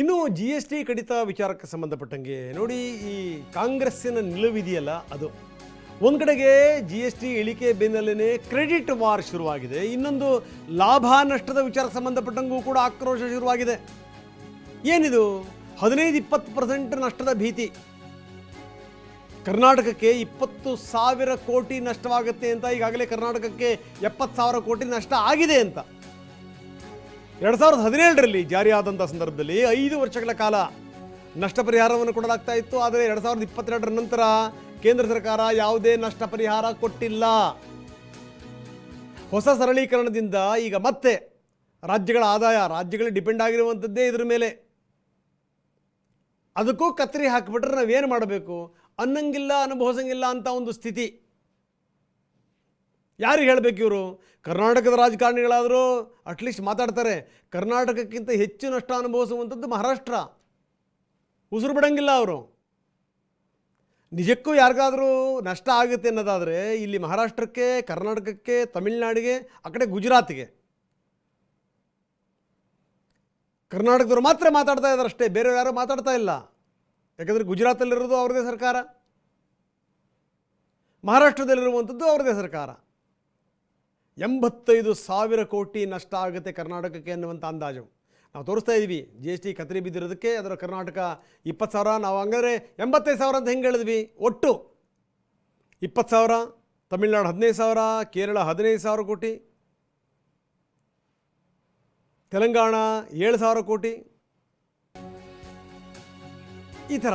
ಇನ್ನು G S T ಕಡಿತ ವಿಚಾರಕ್ಕೆ ಸಂಬಂಧಪಟ್ಟಂಗೆ ನೋಡಿ, ಈ ಕಾಂಗ್ರೆಸ್ಸಿನ ನಿಲುವಿದೆಯಲ್ಲ ಅದು. ಒಂದು ಕಡೆಗೆ ಜಿ ಎಸ್ ಟಿ ಇಳಿಕೆ ಬೆನ್ನಲ್ಲೇ ಕ್ರೆಡಿಟ್ ವಾರ್ ಶುರುವಾಗಿದೆ. ಇನ್ನೊಂದು ಲಾಭ ನಷ್ಟದ ವಿಚಾರಕ್ಕೆ ಸಂಬಂಧಪಟ್ಟಂಗೂ ಕೂಡ ಆಕ್ರೋಶ ಶುರುವಾಗಿದೆ. ಏನಿದು? ಹದಿನೈದು ಇಪ್ಪತ್ತು ಪರ್ಸೆಂಟ್ ನಷ್ಟದ ಭೀತಿ. ಕರ್ನಾಟಕಕ್ಕೆ ಇಪ್ಪತ್ತು ಸಾವಿರ ಕೋಟಿ ನಷ್ಟವಾಗುತ್ತೆ ಅಂತ ಈಗಾಗಲೇ ಕರ್ನಾಟಕಕ್ಕೆ ಎಪ್ಪತ್ತು ಸಾವಿರ ಕೋಟಿ ನಷ್ಟ ಆಗಿದೆ ಅಂತ. ಎರಡು ಸಾವಿರದ ಹದಿನೇಳರಲ್ಲಿ ಜಾರಿಯಾದಂಥ ಸಂದರ್ಭದಲ್ಲಿ ಐದು ವರ್ಷಗಳ ಕಾಲ ನಷ್ಟ ಪರಿಹಾರವನ್ನು ಕೊಡಲಾಗ್ತಾ ಇತ್ತು. ಆದರೆ ಎರಡು ಸಾವಿರದ ಇಪ್ಪತ್ತೆರಡರ ನಂತರ ಕೇಂದ್ರ ಸರ್ಕಾರ ಯಾವುದೇ ನಷ್ಟ ಪರಿಹಾರ ಕೊಟ್ಟಿಲ್ಲ. ಹೊಸ ಸರಳೀಕರಣದಿಂದ ಈಗ ಮತ್ತೆ ರಾಜ್ಯಗಳ ಆದಾಯ, ರಾಜ್ಯಗಳು ಡಿಪೆಂಡ್ ಆಗಿರುವಂಥದ್ದೇ ಇದ್ರ ಮೇಲೆ. ಅದಕ್ಕೂ ಕತ್ತರಿ ಹಾಕಿಬಿಟ್ರೆ ನಾವೇನು ಮಾಡಬೇಕು? ಅನ್ನಂಗಿಲ್ಲ, ಅನುಭವಿಸಂಗಿಲ್ಲ ಅಂತ ಒಂದು ಸ್ಥಿತಿ. ಯಾರಿಗೆ ಹೇಳಬೇಕು ಇವರು? ಕರ್ನಾಟಕದ ರಾಜಕಾರಣಿಗಳಾದರೂ ಅಟ್ಲೀಸ್ಟ್ ಮಾತಾಡ್ತಾರೆ. ಕರ್ನಾಟಕಕ್ಕಿಂತ ಹೆಚ್ಚು ನಷ್ಟ ಅನುಭವಿಸುವಂಥದ್ದು ಮಹಾರಾಷ್ಟ್ರ. ಉಸಿರು ಬಿಡಂಗಿಲ್ಲ ಅವರು. ನಿಜಕ್ಕೂ ಯಾರಿಗಾದರೂ ನಷ್ಟ ಆಗುತ್ತೆ ಅನ್ನೋದಾದರೆ ಇಲ್ಲಿ ಮಹಾರಾಷ್ಟ್ರಕ್ಕೆ, ಕರ್ನಾಟಕಕ್ಕೆ, ತಮಿಳುನಾಡಿಗೆ, ಆ ಕಡೆ ಗುಜರಾತ್ಗೆ. ಕರ್ನಾಟಕದವ್ರು ಮಾತ್ರ ಮಾತಾಡ್ತಾ ಇದ್ದಾರೆ ಅಷ್ಟೇ, ಬೇರೆ ಯಾರು ಮಾತಾಡ್ತಾ ಇಲ್ಲ. ಯಾಕಂದರೆ ಗುಜರಾತಲ್ಲಿರೋದು ಅವ್ರದೇ ಸರ್ಕಾರ. ಮಹಾರಾಷ್ಟ್ರದಲ್ಲಿರುವಂಥದ್ದು ಅವ್ರದೇ ಸರ್ಕಾರ. ಎಂಬತ್ತೈದು ಸಾವಿರ ಕೋಟಿ ನಷ್ಟ ಆಗುತ್ತೆ ಕರ್ನಾಟಕಕ್ಕೆ ಅನ್ನುವಂಥ ಅಂದಾಜು. ನಾವು ತೋರಿಸ್ತಾ ಇದ್ದೀವಿ ಜಿ ಎಸ್ ಟಿ ಕತ್ರಿ ಬಿದ್ದಿರೋದಕ್ಕೆ ಅದರ ಕರ್ನಾಟಕ ಇಪ್ಪತ್ತು ಸಾವಿರ. ನಾವು ಹಂಗಾದ್ರೆ ಎಂಬತ್ತೈದು ಸಾವಿರ ಅಂತ ಹೆಂಗೆ ಹೇಳಿದ್ವಿ? ಒಟ್ಟು ಇಪ್ಪತ್ತು ಸಾವಿರ, ತಮಿಳ್ನಾಡು ಹದಿನೈದು ಸಾವಿರ, ಕೇರಳ ಹದಿನೈದು ಸಾವಿರ ಕೋಟಿ, ತೆಲಂಗಾಣ ಏಳು ಸಾವಿರ ಕೋಟಿ. ಈ ಥರ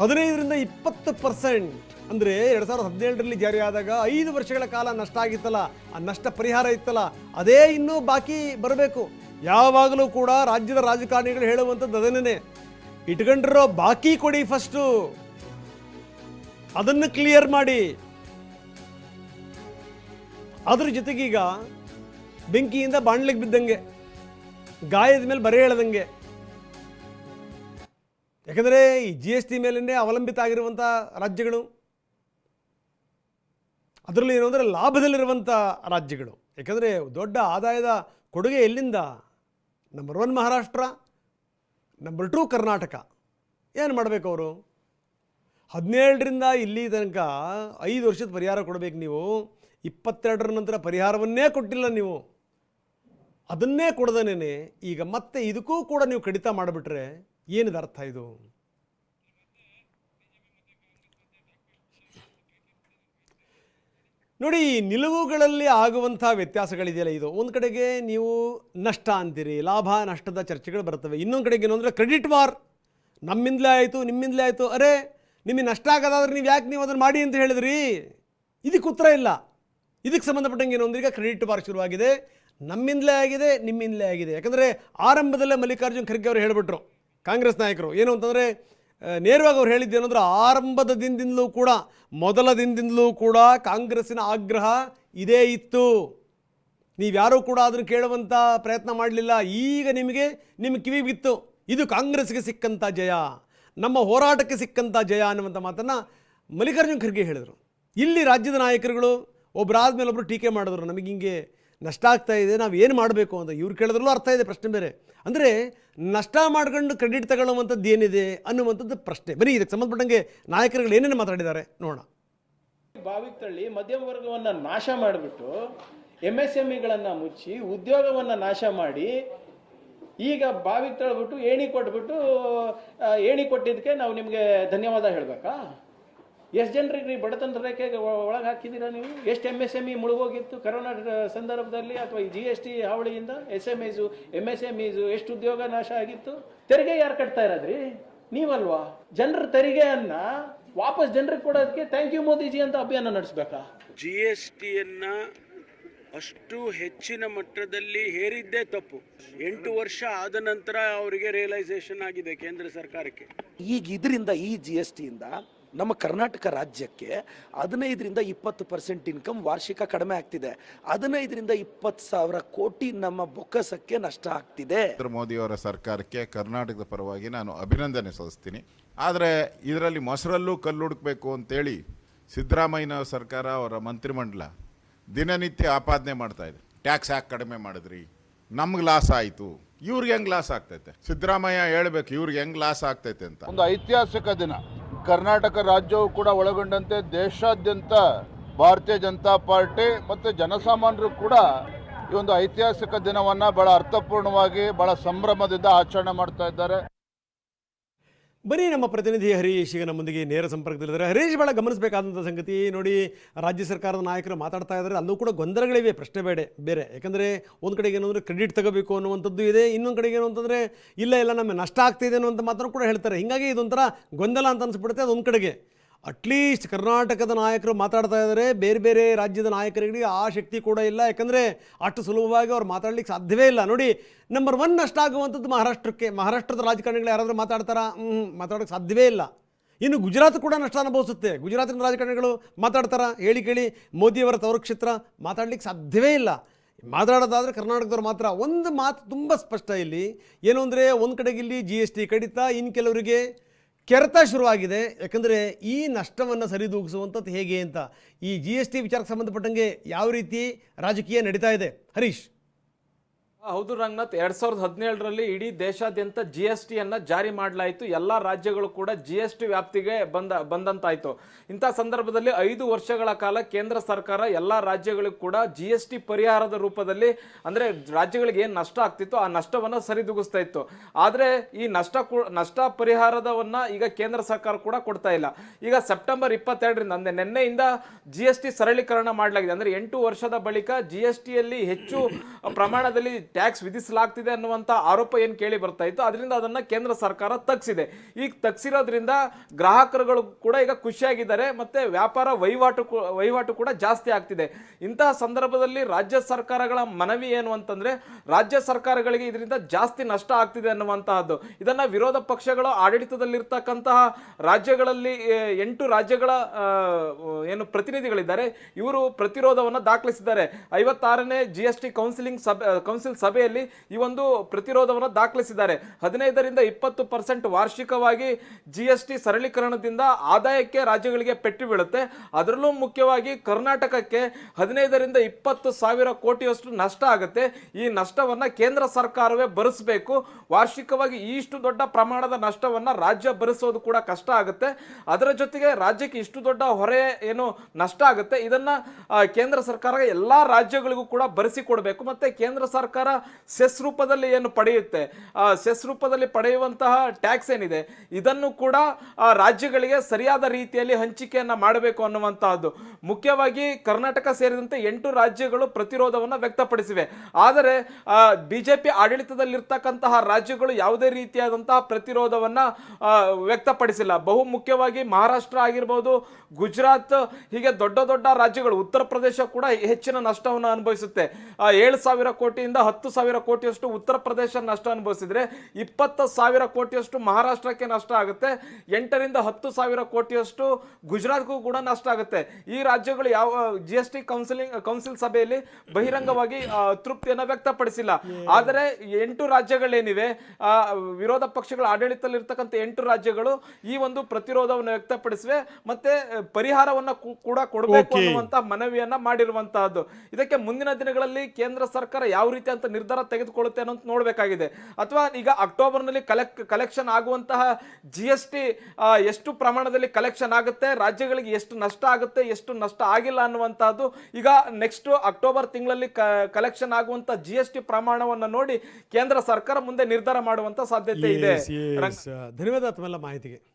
ಹದಿನೈದರಿಂದ ಇಪ್ಪತ್ತು ಪರ್ಸೆಂಟ್ ಅಂದರೆ ಎರಡು ಸಾವಿರದ ಹದಿನೇಳರಲ್ಲಿ ಜಾರಿಯಾದಾಗ ಐದು ವರ್ಷಗಳ ಕಾಲ ನಷ್ಟ ಆಗಿತ್ತಲ್ಲ, ಆ ನಷ್ಟ ಪರಿಹಾರ ಇತ್ತಲ್ಲ, ಅದೇ ಇನ್ನೂ ಬಾಕಿ ಬರಬೇಕು. ಯಾವಾಗಲೂ ಕೂಡ ರಾಜ್ಯದ ರಾಜಕಾರಣಿಗಳು ಹೇಳುವಂಥದ್ದು ಅದನ್ನೇ ಇಟ್ಕೊಂಡಿರೋ ಬಾಕಿ ಕೊಡಿ ಫಸ್ಟು ಅದನ್ನು ಕ್ಲಿಯರ್ ಮಾಡಿ. ಅದ್ರ ಜೊತೆಗೀಗ ಬೆಂಕಿಯಿಂದ ಬಾಣ್ಲಿಗೆ ಬಿದ್ದಂಗೆ, ಗಾಯದ ಮೇಲೆ ಬರೆ ಎಳೆದಂಗೆ. ಯಾಕಂದರೆ ಈ ಜಿ ಎಸ್ ಟಿ ಮೇಲೇ ಅವಲಂಬಿತ ಆಗಿರುವಂಥ ರಾಜ್ಯಗಳು ಅದರಲ್ಲೂ ಏನು ಅಂದರೆ ಲಾಭದಲ್ಲಿರುವಂಥ ರಾಜ್ಯಗಳು. ಯಾಕಂದರೆ ದೊಡ್ಡ ಆದಾಯದ ಕೊಡುಗೆ ಎಲ್ಲಿಂದ? Number one Maharashtra number two Karnataka. ಏನು ಮಾಡಬೇಕು ಅವರು? ಹದಿನೇಳರಿಂದ ಇಲ್ಲಿ ತನಕ ಐದು ವರ್ಷದ ಪರಿಹಾರ ಕೊಡಬೇಕು ನೀವು. ಇಪ್ಪತ್ತೆರಡರ ನಂತರ ಪರಿಹಾರವನ್ನೇ ಕೊಟ್ಟಿಲ್ಲ ನೀವು. ಅದನ್ನೇ ಕೊಡದೇನೆ. ಈಗ ಮತ್ತೆ ಇದಕ್ಕೂ ಕೂಡ ನೀವು ಕಡಿತ ಮಾಡಿಬಿಟ್ರೆ ಏನಿದೆ ಅರ್ಥ ಇದು? ನೋಡಿ ಈ ನಿಲುವುಗಳಲ್ಲಿ ಆಗುವಂಥ ವ್ಯತ್ಯಾಸಗಳಿದೆಯಲ್ಲ ಇದು. ಒಂದು ಕಡೆಗೆ ನೀವು ನಷ್ಟ ಅಂತೀರಿ, ಲಾಭ, ನಷ್ಟದ ಚರ್ಚೆಗಳು ಬರ್ತವೆ. ಇನ್ನೊಂದು ಕಡೆಗೆ ಏನು ಅಂದರೆ ಕ್ರೆಡಿಟ್ ವಾರ್ ನಮ್ಮಿಂದಲೇ ಆಯಿತು, ನಿಮ್ಮಿಂದಲೇ ಆಯಿತು. ಅರೆ, ನಿಮಗೆ ನಷ್ಟ ಆಗೋದಾದ್ರೆ ನೀವು ಯಾಕೆ ನೀವು ಅದನ್ನು ಮಾಡಿ ಅಂತ ಹೇಳಿದ್ರಿ? ಇದಕ್ಕೆ ಉತ್ತರ ಇಲ್ಲ. ಇದಕ್ಕೆ ಸಂಬಂಧಪಟ್ಟಂಗೆ ಏನು ಅಂದ್ರೆ ಈಗ ಕ್ರೆಡಿಟ್ ವಾರ್ ಶುರುವಾಗಿದೆ. ನಮ್ಮಿಂದಲೇ ಆಗಿದೆ, ನಿಮ್ಮಿಂದಲೇ ಆಗಿದೆ. ಯಾಕಂದರೆ ಆರಂಭದಲ್ಲೇ ಮಲ್ಲಿಕಾರ್ಜುನ್ ಖರ್ಗೆ ಅವರು ಹೇಳಿಬಿಟ್ರು, ಕಾಂಗ್ರೆಸ್ ನಾಯಕರು. ಏನು ಅಂತಂದರೆ ನೇರವಾಗಿ ಅವ್ರು ಹೇಳಿದ್ದೇನೆಂದ್ರೆ ಆರಂಭದ ದಿನದಿಂದಲೂ ಕೂಡ, ಮೊದಲ ದಿನದಿಂದಲೂ ಕೂಡ ಕಾಂಗ್ರೆಸ್ಸಿನ ಆಗ್ರಹ ಇದೇ ಇತ್ತು. ನೀವ್ಯಾರೂ ಕೂಡ ಅದನ್ನು ಕೇಳುವಂಥ ಪ್ರಯತ್ನ ಮಾಡಲಿಲ್ಲ. ಈಗ ನಿಮಗೆ, ನಿಮ್ಮ ಕಿವಿ ಬಿತ್ತು. ಇದು ಕಾಂಗ್ರೆಸ್ಗೆ ಸಿಕ್ಕಂಥ ಜಯ, ನಮ್ಮ ಹೋರಾಟಕ್ಕೆ ಸಿಕ್ಕಂಥ ಜಯ ಅನ್ನುವಂಥ ಮಾತನ್ನು ಮಲ್ಲಿಕಾರ್ಜುನ್ ಖರ್ಗೆ ಹೇಳಿದರು. ಇಲ್ಲಿ ರಾಜ್ಯದ ನಾಯಕರುಗಳು ಒಬ್ಬರಾದ ಮೇಲೆ ಒಬ್ಬರು ಟೀಕೆ ಮಾಡಿದ್ರು. ನಮಗೆ ಹಿಂಗೆ ನಷ್ಟ ಆಗ್ತಾ ಇದೆ, ನಾವು ಏನು ಮಾಡಬೇಕು ಅಂತ ಇವ್ರು ಕೇಳಿದ್ರಲ್ಲೂ ಅರ್ಥ ಇದೆ ಪ್ರಶ್ನೆ ಬೇರೆ. ಅಂದರೆ ನಷ್ಟ ಮಾಡ್ಕೊಂಡು ಕ್ರೆಡಿಟ್ ತಗೊಳ್ಳುವಂಥದ್ದು ಏನಿದೆ ಅನ್ನುವಂಥದ್ದು ಪ್ರಶ್ನೆ. ಬರೀ ಇದಕ್ಕೆ ಸಂಬಂಧಪಟ್ಟಂಗೆ ನಾಯಕರುಗಳು ಏನೇನು ಮಾತಾಡಿದ್ದಾರೆ ನೋಡೋಣ. ಬಾವಿಗೆ ತಳ್ಳಿ ಮಧ್ಯಮ ವರ್ಗವನ್ನು ನಾಶ ಮಾಡಿಬಿಟ್ಟು ಎಂ ಎಸ್ ಎಂ ಇಗಳನ್ನು ಮುಚ್ಚಿ ಉದ್ಯೋಗವನ್ನು ನಾಶ ಮಾಡಿ ಈಗ ಬಾವಿಗೆ ತಳ್ಬಿಟ್ಟು ಏಣಿ ಕೊಟ್ಬಿಟ್ಟು ಏಣಿ ಕೊಟ್ಟಿದ್ದಕ್ಕೆ ನಾವು ನಿಮಗೆ ಧನ್ಯವಾದ ಹೇಳಬೇಕಾ? ಎಷ್ಟು ಜನರಿಗೆ ನೀವು ಬಡತನ ರೇಖೆಗೆ ಒಳಗೆ ಹಾಕಿದ್ದೀರಾ ನೀವು? ಎಷ್ಟು ಎಂ ಎಸ್ ಎಂ ಇ ಮುಳುಗೋಗಿತ್ತು ಕರೋನಾ ಸಂದರ್ಭದಲ್ಲಿ ಅಥವಾ ಈ ಜಿ ಎಸ್ ಟಿ ಹಾವಳಿಯಿಂದ? S M Es M S M Es ಎಷ್ಟು ಉದ್ಯೋಗ ನಾಶ ಆಗಿತ್ತು? ತೆರಿಗೆ ಯಾರು ಕಟ್ತಾ ಇರೋದ್ರಿ? ನೀವಲ್ವಾ? ಜನರ ತೆರಿಗೆಯನ್ನು ವಾಪಸ್ ಜನರಿಗೆ ಕೊಡೋದಕ್ಕೆ ಥ್ಯಾಂಕ್ ಯು ಮೋದಿಜಿ ಅಂತ ಅಭಿಯಾನ ನಡೆಸ್ಬೇಕಾ? ಜಿ ಎಸ್ ಟಿಯನ್ನು ಅಷ್ಟು ಹೆಚ್ಚಿನ ಮಟ್ಟದಲ್ಲಿ ಹೇರಿದ್ದೇ ತಪ್ಪು. ಎಂಟು ವರ್ಷ ಆದ ನಂತರ ಅವರಿಗೆ ರಿಯಲೈಸೇಷನ್ ಆಗಿದೆ ಕೇಂದ್ರ ಸರ್ಕಾರಕ್ಕೆ. ಈಗ ಇದರಿಂದ ಈ ಜಿ ಎಸ್ ಟಿಯಿಂದ ನಮ್ಮ ಕರ್ನಾಟಕ ರಾಜ್ಯಕ್ಕೆ ಹದಿನೈದರಿಂದ ಇಪ್ಪತ್ತು ಪರ್ಸೆಂಟ್ ಇನ್ಕಮ್ ವಾರ್ಷಿಕ ಕಡಿಮೆ ಆಗ್ತಿದೆ. ಹದಿನೈದರಿಂದ ಇಪ್ಪತ್ತು ಸಾವಿರ ಕೋಟಿ ನಮ್ಮ ಬೊಕ್ಕಸಕ್ಕೆ ನಷ್ಟ ಆಗ್ತಿದೆ. ನರೇಂದ್ರ ಮೋದಿಯವರ ಸರ್ಕಾರಕ್ಕೆ ಕರ್ನಾಟಕದ ಪರವಾಗಿ ನಾನು ಅಭಿನಂದನೆ ಸಲ್ಲಿಸ್ತೀನಿ. ಆದರೆ ಇದರಲ್ಲಿ ಮೊಸರಲ್ಲೂ ಕಲ್ಲು ಹುಡುಕಬೇಕು ಅಂತೇಳಿ ಸಿದ್ದರಾಮಯ್ಯನವರ ಸರ್ಕಾರ ಅವರ ಮಂತ್ರಿಮಂಡಲ ದಿನನಿತ್ಯ ಆಪಾದನೆ ಮಾಡ್ತಾ ಇದೆ. ಟ್ಯಾಕ್ಸ್ ಯಾಕೆ ಕಡಿಮೆ ಮಾಡಿದ್ರಿ? ನಮ್ಗೆ ಲಾಸ್ ಆಯಿತು. ಇವ್ರಿಗೆ ಹೆಂಗ್ ಲಾಸ್ ಆಗ್ತೈತೆ? ಸಿದ್ದರಾಮಯ್ಯ ಹೇಳ್ಬೇಕು ಇವ್ರಿಗೆ ಹೆಂಗ್ ಲಾಸ್ ಆಗ್ತೈತೆ ಅಂತ. ಒಂದು ಐತಿಹಾಸಿಕ ದಿನ. ಕರ್ನಾಟಕ ರಾಜ್ಯವು ಕೂಡ ಒಳಗೊಂಡಂತೆ ದೇಶಾದ್ಯಂತ ಭಾರತೀಯ ಜನತಾ ಪಾರ್ಟಿ ಮತ್ತು ಜನಸಾಮಾನ್ಯರು ಕೂಡ ಈ ಒಂದು ಐತಿಹಾಸಿಕ ದಿನವನ್ನು ಬಹಳ ಅರ್ಥಪೂರ್ಣವಾಗಿ, ಬಹಳ ಸಂಭ್ರಮದಿಂದ ಆಚರಣೆ ಮಾಡ್ತಾ ಇದ್ದಾರೆ. ಬರೀ ನಮ್ಮ ಪ್ರತಿನಿಧಿ ಹರೀಶ್ ಈಗ ನಮ್ಮೊಂದಿಗೆ ನೇರ ಸಂಪರ್ಕದಲ್ಲಿದ್ದಾರೆ. ಹರೀಶ್ ಭಾಳ ಗಮನಿಸಬೇಕಾದಂಥ ಸಂಗತಿ ನೋಡಿ, ರಾಜ್ಯ ಸರ್ಕಾರದ ನಾಯಕರು ಮಾತಾಡ್ತಾ ಇದ್ದಾರೆ. ಅಲ್ಲೂ ಕೂಡ ಗೊಂದಲಗಳಿವೆ, ಪ್ರಶ್ನೆ ಬೇಡ, ಬೇರೆ. ಯಾಕಂದರೆ ಒಂದು ಕಡೆಗೆ ಏನು ಅಂದರೆ ಕ್ರೆಡಿಟ್ ತಗೋಬೇಕು ಅನ್ನುವಂಥದ್ದು ಇದೆ, ಇನ್ನೊಂದು ಕಡೆಗೆ ಏನು ಅಂತಂದರೆ, ಇಲ್ಲ ಇಲ್ಲ, ನಮಗೆ ನಷ್ಟ ಆಗ್ತಿದೆ ಅನ್ನುವಂಥ ಮಾತನ್ನು ಕೂಡ ಹೇಳ್ತಾರೆ. ಹೀಗಾಗಿ ಇದೊಂಥರ ಗೊಂದಲ ಅಂತ ಅನಿಸ್ಬಿಡುತ್ತೆ ಅದು ಒಂದು ಕಡೆಗೆ. ಅಟ್ಲೀಸ್ಟ್ ಕರ್ನಾಟಕದ ನಾಯಕರು ಮಾತಾಡ್ತಾ ಇದ್ದಾರೆ. ಬೇರೆ ಬೇರೆ ರಾಜ್ಯದ ನಾಯಕರಿಗೆ ಆ ಶಕ್ತಿ ಕೂಡ ಇಲ್ಲ. ಯಾಕಂದರೆ ಅಷ್ಟು ಸುಲಭವಾಗಿ ಅವ್ರು ಮಾತಾಡ್ಲಿಕ್ಕೆ ಸಾಧ್ಯವೇ ಇಲ್ಲ. ನೋಡಿ ನಂಬರ್ ಒನ್ ಅಷ್ಟಾಗುವಂಥದ್ದು ಮಹಾರಾಷ್ಟ್ರಕ್ಕೆ. ಮಹಾರಾಷ್ಟ್ರದ ರಾಜಕಾರಣಿಗಳು ಯಾರಾದರೂ ಮಾತಾಡ್ತಾರಾ? ಹ್ಞೂ ಮಾತಾಡೋಕ್ಕೆ ಸಾಧ್ಯವೇ ಇಲ್ಲ. ಇನ್ನು ಗುಜರಾತ್ ಕೂಡ ನಷ್ಟ ಅನುಭವಿಸುತ್ತೆ. ಗುಜರಾತಿನ ರಾಜಕಾರಣಿಗಳು ಮಾತಾಡ್ತಾರಾ? ಹೇಳಿ ಕೇಳಿ. ಮೋದಿಯವರ ತವರು ಕ್ಷೇತ್ರ ಮಾತಾಡ್ಲಿಕ್ಕೆ ಸಾಧ್ಯವೇ ಇಲ್ಲ. ಮಾತಾಡೋದಾದರೆ ಕರ್ನಾಟಕದವ್ರು ಮಾತ್ರ. ಒಂದು ಮಾತು ತುಂಬ ಸ್ಪಷ್ಟ ಇಲ್ಲಿ. ಏನು ಅಂದರೆ, ಒಂದು ಕಡೆಗೆ ಇಲ್ಲಿ ಜಿ ಎಸ್ ಟಿ ಕಡಿತ ಇನ್ನು ಕೆಲವರಿಗೆ ಕೆರೆತ ಶುರುವಾಗಿದೆ. ಯಾಕಂದರೆ ಈ ನಷ್ಟವನ್ನು ಸರಿದೂಗಿಸುವಂಥದ್ದು ಹೇಗೆ ಅಂತ ಈ ಜಿ ಎಸ್ ಟಿ ವಿಚಾರಕ್ಕೆ ಸಂಬಂಧಪಟ್ಟಂಗೆ ಯಾವ ರೀತಿ ರಾಜಕೀಯ ನಡೀತಾ ಇದೆ? ಹರೀಶ್. ಹೌದು ರಂಗನಾಥ್, ಎರಡ್ ಸಾವಿರದ ಹದಿನೇಳರಲ್ಲಿ ಇಡೀ ದೇಶಾದ್ಯಂತ ಜಿ ಎಸ್ ಟಿಯನ್ನು ಜಾರಿ ಮಾಡಲಾಯಿತು. ಎಲ್ಲ ರಾಜ್ಯಗಳು ಕೂಡ ಜಿ ಎಸ್ ಟಿ ವ್ಯಾಪ್ತಿಗೆ ಬಂದ, ಬಂದಂತಾಯಿತು. ಇಂಥ ಸಂದರ್ಭದಲ್ಲಿ ಐದು ವರ್ಷಗಳ ಕಾಲ ಕೇಂದ್ರ ಸರ್ಕಾರ ಎಲ್ಲ ರಾಜ್ಯಗಳಿಗೂ ಕೂಡ ಜಿ ಎಸ್ ಟಿ ಪರಿಹಾರದ ರೂಪದಲ್ಲಿ, ಅಂದ್ರೆ ರಾಜ್ಯಗಳಿಗೆ ಏನು ನಷ್ಟ ಆಗ್ತಿತ್ತು ಆ ನಷ್ಟವನ್ನ ಸರಿದೂಗಿಸ್ತಾ ಇತ್ತು. ಆದರೆ ಈ ನಷ್ಟ ನಷ್ಟ ಪರಿಹಾರದವನ್ನ ಈಗ ಕೇಂದ್ರ ಸರ್ಕಾರ ಕೂಡ ಕೊಡ್ತಾ ಇಲ್ಲ. ಈಗ ಸೆಪ್ಟೆಂಬರ್ ಇಪ್ಪತ್ತೆರಡರಿಂದ, ಅಂದ್ರೆ ನಿನ್ನೆಯಿಂದ ಜಿ ಎಸ್ ಟಿ ಸರಳೀಕರಣ ಮಾಡಲಾಗಿದೆ. ಅಂದ್ರೆ ಎಂಟು ವರ್ಷದ ಬಳಿಕ ಜಿ ಎಸ್ ಟಿಯಲ್ಲಿ ಹೆಚ್ಚು ಪ್ರಮಾಣದಲ್ಲಿ ಟ್ಯಾಕ್ಸ್ ವಿಧಿಸಲಾಗ್ತಿದೆ ಅನ್ನುವಂಥ ಆರೋಪ ಏನು ಕೇಳಿ ಬರ್ತಾ ಇತ್ತು, ಅದರಿಂದ ಅದನ್ನು ಕೇಂದ್ರ ಸರ್ಕಾರ ತಗ್ಸಿದೆ. ಈಗ ತಗ್ಸಿರೋದ್ರಿಂದ ಗ್ರಾಹಕರುಗಳು ಕೂಡ ಈಗ ಖುಷಿಯಾಗಿದ್ದಾರೆ, ಮತ್ತು ವ್ಯಾಪಾರ ವಹಿವಾಟು ವಹಿವಾಟು ಕೂಡ ಜಾಸ್ತಿ ಆಗ್ತಿದೆ. ಇಂತಹ ಸಂದರ್ಭದಲ್ಲಿ ರಾಜ್ಯ ಸರ್ಕಾರಗಳ ಮನವಿ ಏನು ಅಂತಂದರೆ, ರಾಜ್ಯ ಸರ್ಕಾರಗಳಿಗೆ ಇದರಿಂದ ಜಾಸ್ತಿ ನಷ್ಟ ಆಗ್ತಿದೆ ಅನ್ನುವಂತಹದ್ದು. ಇದನ್ನು ವಿರೋಧ ಪಕ್ಷಗಳು ಆಡಳಿತದಲ್ಲಿರ್ತಕ್ಕಂತಹ ರಾಜ್ಯಗಳಲ್ಲಿ ಎಂಟು ರಾಜ್ಯಗಳ ಏನು ಪ್ರತಿನಿಧಿಗಳಿದ್ದಾರೆ, ಇವರು ಪ್ರತಿರೋಧವನ್ನು ದಾಖಲಿಸಿದ್ದಾರೆ. ಐವತ್ತಾರನೇ ಜಿ ಎಸ್ ಟಿ ಕೌನ್ಸಿಲಿಂಗ್ ಸಭೆ ಕೌನ್ಸಿಲ್ ಸಭೆಯಲ್ಲಿ ಈ ಒಂದು ಪ್ರತಿರೋಧವನ್ನು ದಾಖಲಿಸಿದ್ದಾರೆ. ಹದಿನೈದರಿಂದ ಇಪ್ಪತ್ತು ಪರ್ಸೆಂಟ್ ವಾರ್ಷಿಕವಾಗಿ ಜಿ ಎಸ್ ಟಿ ಸರಳೀಕರಣದಿಂದ ಆದಾಯಕ್ಕೆ ರಾಜ್ಯಗಳಿಗೆ ಪೆಟ್ಟು ಬೀಳುತ್ತೆ. ಅದರಲ್ಲೂ ಮುಖ್ಯವಾಗಿ ಕರ್ನಾಟಕಕ್ಕೆ ಹದಿನೈದರಿಂದ ಇಪ್ಪತ್ತು ಸಾವಿರ ಕೋಟಿಯಷ್ಟು ನಷ್ಟ ಆಗುತ್ತೆ. ಈ ನಷ್ಟವನ್ನು ಕೇಂದ್ರ ಸರ್ಕಾರವೇ ಭರಿಸಬೇಕು. ವಾರ್ಷಿಕವಾಗಿ ಇಷ್ಟು ದೊಡ್ಡ ಪ್ರಮಾಣದ ನಷ್ಟವನ್ನು ರಾಜ್ಯ ಭರಿಸೋದು ಕೂಡ ಕಷ್ಟ ಆಗುತ್ತೆ. ಅದರ ಜೊತೆಗೆ ರಾಜ್ಯಕ್ಕೆ ಇಷ್ಟು ದೊಡ್ಡ ಹೊರೆ ಏನು ನಷ್ಟ ಆಗುತ್ತೆ. ಇದನ್ನು ಕೇಂದ್ರ ಸರ್ಕಾರ ಎಲ್ಲ ರಾಜ್ಯಗಳಿಗೂ ಕೂಡ ಭರಿಸಿಕೊಡಬೇಕು. ಮತ್ತು ಕೇಂದ್ರ ಸರ್ಕಾರ ಸೆಸ್ ರೂಪದಲ್ಲಿ ಏನು ಪಡೆಯುತ್ತೆ? ಆ, ಸೆಸ್ ರೂಪದಲ್ಲಿ ಪಡೆಯುವಂತಹ ಟ್ಯಾಕ್ಸ್ ಏನಿದೆ? ಇದನ್ನು ಕೂಡ ರಾಜ್ಯಗಳಿಗೆ ಸರಿಯಾದ ರೀತಿಯಲ್ಲಿ ಹಂಚಿಕೆಯನ್ನ ಮಾಡಬೇಕು ಅನ್ನುವಂತಹದ್ದು. ಮುಖ್ಯವಾಗಿ ಕರ್ನಾಟಕ ಸೇರಿದಂತೆ ಎಂಟು ರಾಜ್ಯಗಳು ಪ್ರತಿರೋಧವನ್ನು ವ್ಯಕ್ತಪಡಿಸಿವೆ. ಆದರೆ ಬಿಜೆಪಿ ಆಡಳಿತದಲ್ಲಿರ್ತಕ್ಕಂತಹ ರಾಜ್ಯಗಳು ಯಾವುದೇ ರೀತಿಯಾದಂತಹ ಪ್ರತಿರೋಧವನ್ನ ವ್ಯಕ್ತಪಡಿಸಿಲ್ಲ. ಬಹು ಮುಖ್ಯವಾಗಿ ಮಹಾರಾಷ್ಟ್ರ ಆಗಿರ್ಬೋದು, ಗುಜರಾತ್, ಹೀಗೆ ದೊಡ್ಡ ದೊಡ್ಡ ರಾಜ್ಯಗಳು, ಉತ್ತರ ಪ್ರದೇಶ ಕೂಡ ಹೆಚ್ಚಿನ ನಷ್ಟವನ್ನು ಅನುಭವಿಸುತ್ತೆ. ಏಳು ಸಾವಿರ ಕೋಟಿಯಿಂದ ಹತ್ತು ಸಾವಿರ ಕೋಟಿಯಷ್ಟು ಉತ್ತರ ಪ್ರದೇಶ ನಷ್ಟ ಅನುಭವಿಸಿದ್ರೆ ಇಪ್ಪತ್ತು ಸಾವಿರ ಕೋಟಿಯಷ್ಟು ಮಹಾರಾಷ್ಟ್ರಕ್ಕೆ ನಷ್ಟ ಆಗುತ್ತೆ. ಎಂಟರಿಂದ ಹತ್ತು ಸಾವಿರ ಕೋಟಿಯಷ್ಟು ಗುಜರಾತ್ಗೂ ಕೂಡ ನಷ್ಟ ಆಗುತ್ತೆ. ಈ ರಾಜ್ಯಗಳು ಯಾವ G S T counselling council ಸಭೆಯಲ್ಲಿ ಬಹಿರಂಗವಾಗಿ ತೃಪ್ತಿಯನ್ನು ವ್ಯಕ್ತಪಡಿಸಿಲ್ಲ. ಆದರೆ ಎಂಟು ರಾಜ್ಯಗಳೇನಿವೆ ಆ, ವಿರೋಧ ಪಕ್ಷಗಳ ಆಡಳಿತದಲ್ಲಿರ್ತಕ್ಕಂಥ ಎಂಟು ರಾಜ್ಯಗಳು ಈ ಒಂದು ಪ್ರತಿರೋಧವನ್ನು ವ್ಯಕ್ತಪಡಿಸಿವೆ. ಮತ್ತೆ ಪರಿಹಾರವನ್ನು ಕೂಡ ಕೊಡಬೇಕು ಅನ್ನುವಂತಹ ಅನ್ನುವಂತ ಮನವಿಯನ್ನ ಮಾಡಿರುವಂತಹದ್ದು. ಇದಕ್ಕೆ ಮುಂದಿನ ದಿನಗಳಲ್ಲಿ ಕೇಂದ್ರ ಸರ್ಕಾರ ಯಾವ ರೀತಿ ಅಂತ ನಿರ್ಧಾರ ತೆಗೆದುಕೊಳ್ಳುತ್ತೆ ಅನ್ನೋದು ನೋಡಬೇಕಾಗಿದೆ. ಅಥವಾ ಈಗ ಅಕ್ಟೋಬರ್ನಲ್ಲಿ ಕಲೆಕ್, ಕಲೆಕ್ಷನ್ ಆಗುವಂತಹ ಜಿ ಎಸ್ ಟಿ ಎಷ್ಟು ಪ್ರಮಾಣದಲ್ಲಿ ಕಲೆಕ್ಷನ್ ಆಗುತ್ತೆ, ರಾಜ್ಯಗಳಿಗೆ ಎಷ್ಟು ನಷ್ಟ ಆಗುತ್ತೆ, ಎಷ್ಟು ನಷ್ಟ ಆಗಿಲ್ಲ ಅನ್ನುವಂಥದ್ದು ಈಗ ನೆಕ್ಸ್ಟ್ ಅಕ್ಟೋಬರ್ ತಿಂಗಳಲ್ಲಿ ಕಲೆಕ್ಷನ್ ಆಗುವಂತ ಜಿ ಎಸ್ ಟಿ ಪ್ರಮಾಣವನ್ನು ನೋಡಿ ಕೇಂದ್ರ ಸರ್ಕಾರ ಮುಂದೆ ನಿರ್ಧಾರ ಮಾಡುವಂತ ಸಾಧ್ಯತೆ ಇದೆ. ಧನ್ಯವಾದ ಮಾಹಿತಿಗೆ.